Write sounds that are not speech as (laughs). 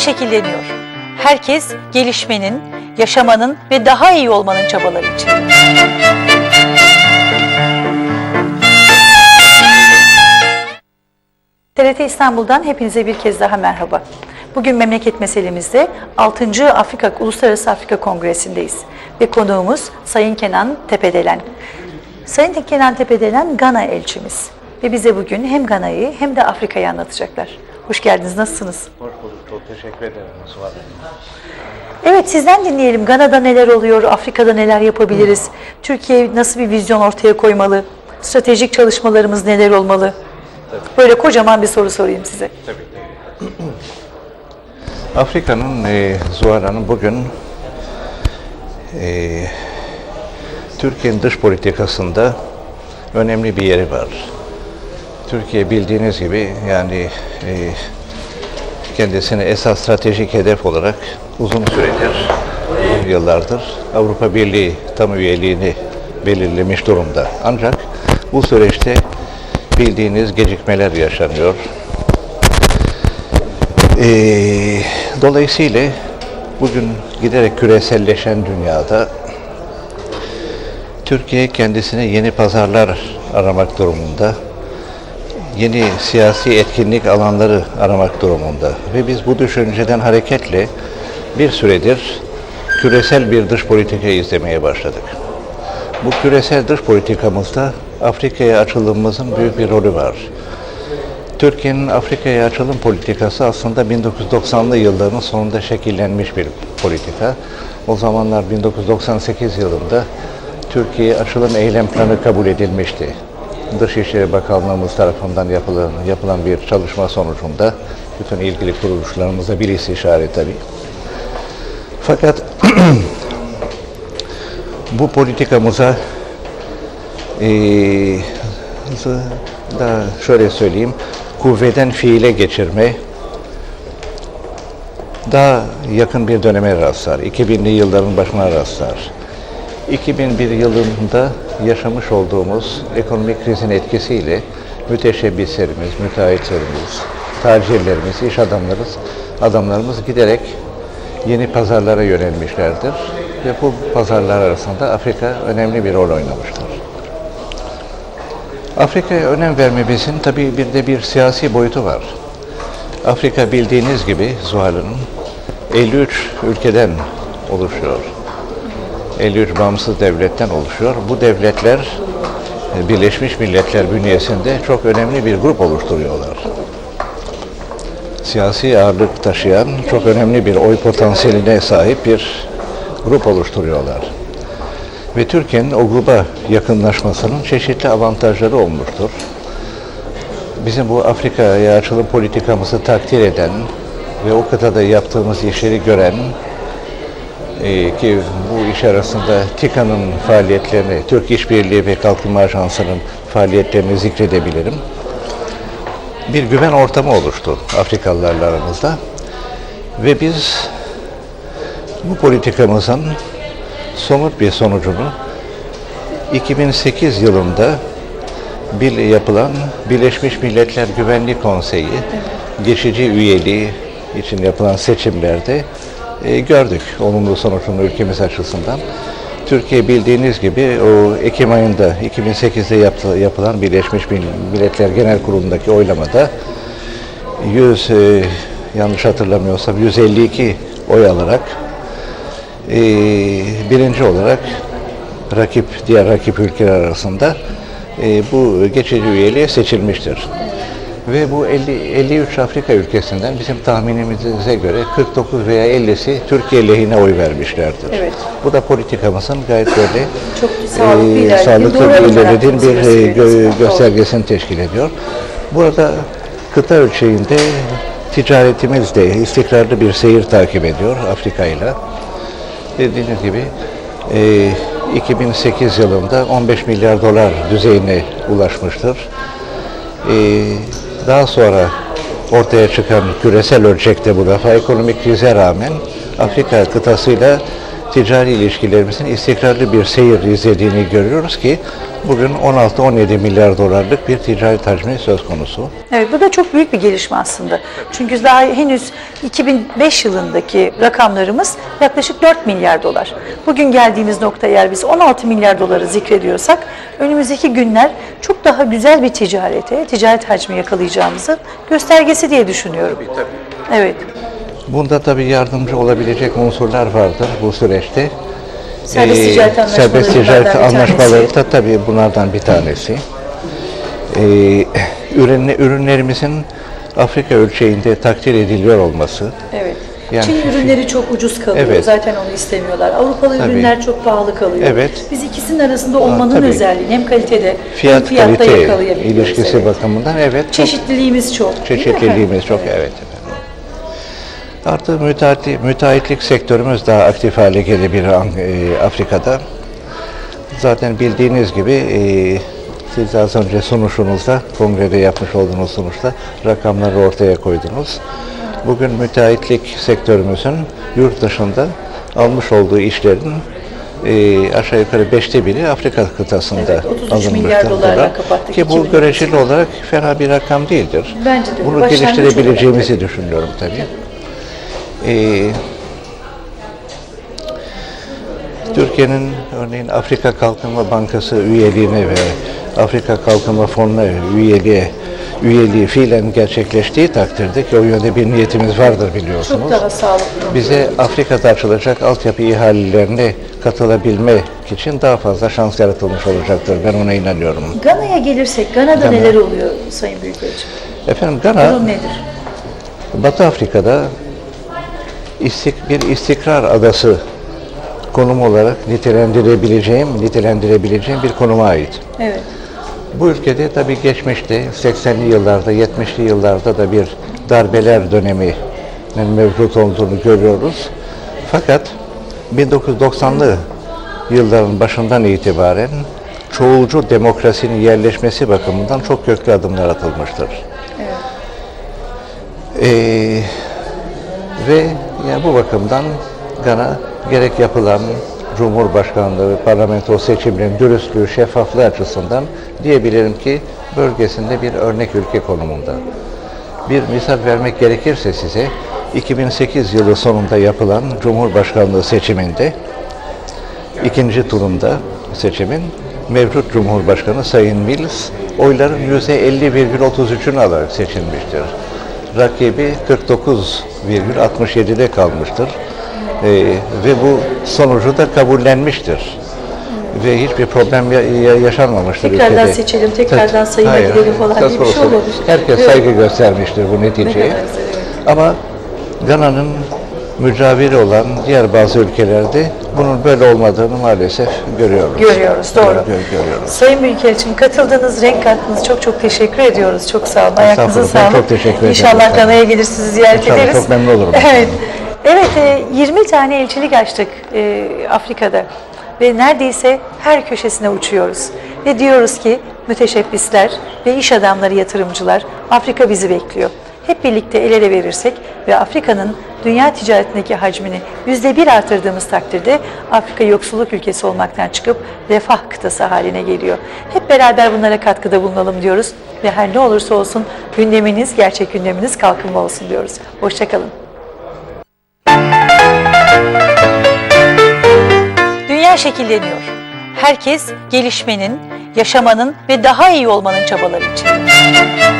şekilleniyor. Herkes gelişmenin, yaşamanın ve daha iyi olmanın çabaları içinde. TRT İstanbul'dan hepinize bir kez daha merhaba. Bugün memleket meselemizde 6. Afrika Uluslararası Afrika Kongresi'ndeyiz ve konuğumuz Sayın Kenan Tepedelen. Sayın Kenan Tepedelen Gana elçimiz ve bize bugün hem Gana'yı hem de Afrika'yı anlatacaklar. Hoş geldiniz, nasılsınız? Hoş bulduk. Çok teşekkür ederim Mustafa Bey. Evet sizden dinleyelim. Gana'da neler oluyor, Afrika'da neler yapabiliriz? Türkiye nasıl bir vizyon ortaya koymalı? Stratejik çalışmalarımız neler olmalı? Böyle kocaman bir soru sorayım size. Tabii ki. (clears throat) Afrika'nın, e, Zuhal Hanım bugün e, Türkiye'nin dış politikasında önemli bir yeri var. Türkiye bildiğiniz gibi yani e, kendisini esas stratejik hedef olarak uzun süredir, uzun yıllardır Avrupa Birliği tam üyeliğini belirlemiş durumda. Ancak bu süreçte bildiğiniz gecikmeler yaşanıyor. Ee, dolayısıyla bugün giderek küreselleşen dünyada Türkiye kendisine yeni pazarlar aramak durumunda, yeni siyasi etkinlik alanları aramak durumunda ve biz bu düşünceden hareketle bir süredir küresel bir dış politika izlemeye başladık. Bu küresel dış politikamızda Afrika'ya açılımımızın büyük bir rolü var. Türkiye'nin Afrika'ya açılım politikası aslında 1990'lı yılların sonunda şekillenmiş bir politika. O zamanlar 1998 yılında Türkiye açılım eylem planı kabul edilmişti. Dışişleri Bakanlığımız tarafından yapılan, yapılan bir çalışma sonucunda bütün ilgili kuruluşlarımıza bir istişare tabii. Fakat (clears throat) bu politikamıza eee da şöyle söyleyeyim, kuvveden fiile geçirme daha yakın bir döneme rastlar. 2000'li yılların başına rastlar. 2001 yılında yaşamış olduğumuz ekonomik krizin etkisiyle müteşebbislerimiz, müteahhitlerimiz, tacirlerimiz, iş adamlarımız, adamlarımız giderek yeni pazarlara yönelmişlerdir. Ve bu pazarlar arasında Afrika önemli bir rol oynamıştır. Afrika'ya önem vermemizin tabii bir de bir siyasi boyutu var. Afrika bildiğiniz gibi Zuhal Hanım 53 ülkeden oluşuyor. 53 bağımsız devletten oluşuyor. Bu devletler e, Birleşmiş Milletler bünyesinde çok önemli bir grup oluşturuyorlar. Siyasi ağırlık taşıyan çok önemli bir oy potansiyeline sahip bir grup oluşturuyorlar. Ve Türkiye'nin o gruba yakınlaşmasının çeşitli avantajları olmuştur. Bizim bu Afrika'ya açılım politikamızı takdir eden ve o kıtada yaptığımız işleri gören e, ki bu iş arasında TİKA'nın faaliyetlerini, Türk İşbirliği ve Kalkınma Ajansı'nın faaliyetlerini zikredebilirim. Bir güven ortamı oluştu Afrikalılarla aramızda ve biz bu politikamızın somut bir sonucunu 2008 yılında bir yapılan Birleşmiş Milletler Güvenlik Konseyi geçici üyeliği için yapılan seçimlerde e, gördük olumlu sonucunu ülkemiz açısından. Türkiye bildiğiniz gibi o Ekim ayında 2008'de yaptı, yapılan Birleşmiş Milletler Genel Kurulu'ndaki oylamada 100 e, yanlış hatırlamıyorsam 152 oy alarak e, birinci olarak rakip diğer rakip ülkeler arasında e, bu geçici üyeliğe seçilmiştir. Ve bu 50, 53 Afrika ülkesinden bizim tahminimize göre 49 veya 50'si Türkiye lehine oy vermişlerdir. Evet. Bu da politikamızın gayet böyle Çok sağlıklı ilerlediğini, sağlıklı bir ilerlediğin bir e, gö- göstergesini teşkil ediyor. Burada kıta ölçeğinde ticaretimiz de istikrarlı bir seyir takip ediyor Afrika ile. Dediğiniz gibi e, 2008 yılında 15 milyar dolar düzeyine ulaşmıştır. E, daha sonra ortaya çıkan küresel ölçekte bu defa ekonomik krize rağmen Afrika kıtasıyla ticari ilişkilerimizin istikrarlı bir seyir izlediğini görüyoruz ki bugün 16-17 milyar dolarlık bir ticaret hacmi söz konusu. Evet bu da çok büyük bir gelişme aslında. Çünkü daha henüz 2005 yılındaki rakamlarımız yaklaşık 4 milyar dolar. Bugün geldiğimiz nokta eğer biz 16 milyar doları zikrediyorsak önümüzdeki günler çok daha güzel bir ticarete, ticaret hacmi yakalayacağımızın göstergesi diye düşünüyorum. Evet. Bunda tabii yardımcı olabilecek unsurlar vardır bu süreçte. Serbest Ee, ticaret anlaşmaları serbest ticaret da tabii bunlardan bir tanesi. Ee, ürün, ürünlerimizin Afrika ölçeğinde takdir ediliyor olması, Evet. Yani- Çin ürünleri çok ucuz kalıyor. Evet. Zaten onu istemiyorlar. Avrupalı Tabii. ürünler çok pahalı kalıyor. Evet. Biz ikisinin arasında olmanın tabii. özelliğini hem kalitede hem fiyat fiyatta kalite yakalayabiliyoruz. ilişkisi evet. bakımından evet Çeşitliliğimiz çok. çeşitliliğimiz çok evet. efendim. Artık müteahhit, müteahhitlik sektörümüz daha aktif hale gelebilir An- e, Afrika'da. Zaten bildiğiniz gibi e, siz az önce sunuşunuzda, kongrede yapmış olduğunuz sunuşta rakamları ortaya koydunuz. Bugün müteahhitlik sektörümüzün yurt dışında almış olduğu işlerin e, aşağı yukarı beşte biri Afrika kıtasında Evet, 33 alınmış milyar dolarla kapattık Ki bu 2018. göreceli olarak fena bir rakam değildir. Bence de. Bunu geliştirebileceğimizi düşünüyorum tabii. Ee, Türkiye'nin örneğin Afrika Kalkınma Bankası üyeliğine ve Afrika Kalkınma Fonu'na üyeliğe üyeliği fiilen gerçekleştiği takdirde ki o yönde bir niyetimiz vardır biliyorsunuz. Çok daha sağlıklı. Bize Afrika'da açılacak altyapı ihalelerine katılabilmek için daha fazla şans yaratılmış olacaktır. Ben ona inanıyorum. Gana'ya gelirsek, Gana'da Gana. neler oluyor Sayın Büyükelçim? Efendim Gana Durum nedir? Batı Afrika'da istik, bir istikrar adası konum olarak nitelendirebileceğim, nitelendirebileceğim bir konuma ait. Evet. Bu ülkede tabii geçmişte 80'li yıllarda, 70'li yıllarda da bir darbeler döneminin mevcut olduğunu görüyoruz. Fakat 1990'lı yılların başından itibaren çoğulcu demokrasinin yerleşmesi bakımından çok köklü adımlar atılmıştır. Ee, ve yani bu bakımdan Gana gerek yapılan Cumhurbaşkanlığı ve parlamento seçimlerinin dürüstlüğü, şeffaflığı açısından diyebilirim ki bölgesinde bir örnek ülke konumunda. Bir misal vermek gerekirse size 2008 yılı sonunda yapılan Cumhurbaşkanlığı seçiminde ikinci turunda seçimin mevcut Cumhurbaşkanı Sayın Mills oyların %50,33'ünü alarak seçilmiştir. Rakibi 49,67'de kalmıştır. Ee, ve bu sonucu da kabullenmiştir. Ve hiçbir problem ya- ya- yaşanmamıştır Tekrardan ülkede. seçelim, tekrardan sayıma Hayır, gidelim falan diye bir şey olmamış. Herkes saygı göstermiştir bu neticeye. Ama Gana'nın mücaviri olan diğer bazı ülkelerde bunun böyle olmadığını maalesef görüyoruz. Görüyoruz, doğru. Gör- gör- görüyoruz. Sayın Büyükelçim katıldığınız, renk kattınız. Çok çok teşekkür ediyoruz. Çok sağ olun. Ayakınıza sağlık. çok teşekkür ederim İnşallah. Gana'ya gelir sizi ziyaret İnşallah, ederiz. çok memnun olurum. (laughs) Evet. Evet, e, 20 tane elçilik açtık e, Afrika'da ve neredeyse her köşesine uçuyoruz. Ve diyoruz ki müteşebbisler ve iş adamları, yatırımcılar Afrika bizi bekliyor. Hep birlikte el ele verirsek ve Afrika'nın dünya ticaretindeki hacmini yüzde bir artırdığımız takdirde Afrika yoksulluk ülkesi olmaktan çıkıp refah kıtası haline geliyor. Hep beraber bunlara katkıda bulunalım diyoruz ve her ne olursa olsun gündeminiz, gerçek gündeminiz kalkınma olsun diyoruz. Hoşçakalın. Dünya şekilleniyor. Herkes gelişmenin, yaşamanın ve daha iyi olmanın çabaları içinde.